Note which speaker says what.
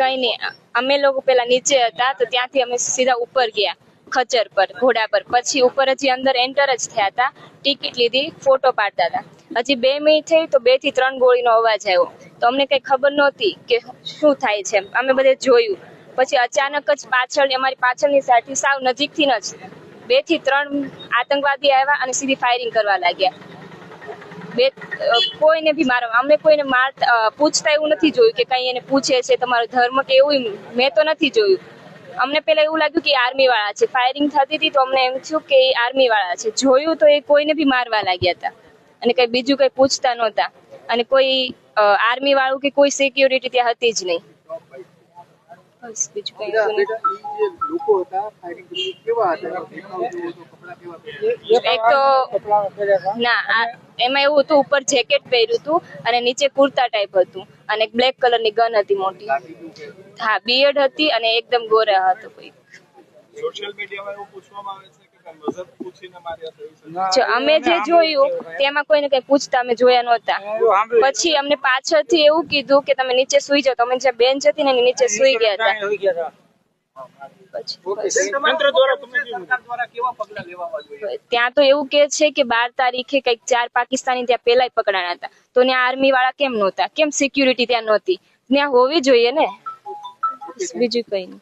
Speaker 1: કઈ નઈ અમે લોકો પેલા નીચે હતા તો ત્યાંથી અમે સીધા ઉપર ગયા ખચર પર, ઘોડા પર. પછી ઉપર હજી અંદર એન્ટર જ થયા હતા, ટિકિટ લીધી, ફોટો પાડતા હતા. હજી બે મિનિટ થઈ તો બેથી ત્રણ ગોળીનો અવાજ આવ્યો. તો અમને કઈ ખબર નહોતી કે શું થાય છે અમે બધે જોયું. પછી અચાનક જ પાછળ, અમારી પાછળની સાઈડથી સાવ નજીકથી જ, બેથી ત્રણ આતંકવાદી આવ્યા અને સીધી ફાયરિંગ કરવા લાગ્યા. બે કોઈને બી મારવા અમે કોઈને માર પૂછતા એવું નથી જોયું કે કઈ એને પૂછે છે તમારો ધર્મ કે એવું મેં તો નથી જોયું. અમને પેલા એવું લાગ્યું કે આર્મી વાળા છે. ફાયરિંગ થતી હતી તો અમને એમ થયું કે એ આર્મી વાળા છે. જોયું તો એ કોઈને બી મારવા લાગ્યા હતા. અને કઈ બીજું કઈ પૂછતા નહોતા. અને કોઈ આર્મી વાળું કે કોઈ સિક્યુરિટી ત્યાં હતી જ નહીં. બસ બીજું કઈ? એક તો ના એમાં એવું હતું ઉપર જેકેટ પહેર્યું હતું અને નીચે કુર્તા ટાઈપ હતું અને એક બ્લેક કલરની ગન હતી મોટી. હા બિયર્ડ હતી અને એકદમ ગોરા હતો કોઈ
Speaker 2: સોશિયલ મીડિયામાં એવું પૂછવામાં આવે છે
Speaker 1: જો અમે જે જોયું તેમાં કોઈને કઈ પૂછતા અમે જોયા નહોતા. પછી અમને પાછળથી એવું કીધું કે તમે નીચે સુઈ જાઓ. તમે અમે બેન હતી ને નીચે સુઈ ગયા હતા. ત્યાં તો એવું કે છે કે બાર તારીખે કંઈક ચાર પાકિસ્તાની ત્યાં પેલા પકડાણા હતા. તો ત્યાં આર્મી વાળા કેમ નહોતા? કેમ સિક્યુરિટી ત્યાં નહોતી? ત્યાં હોવી જોઈએ ને? બીજું કઈ નહીં.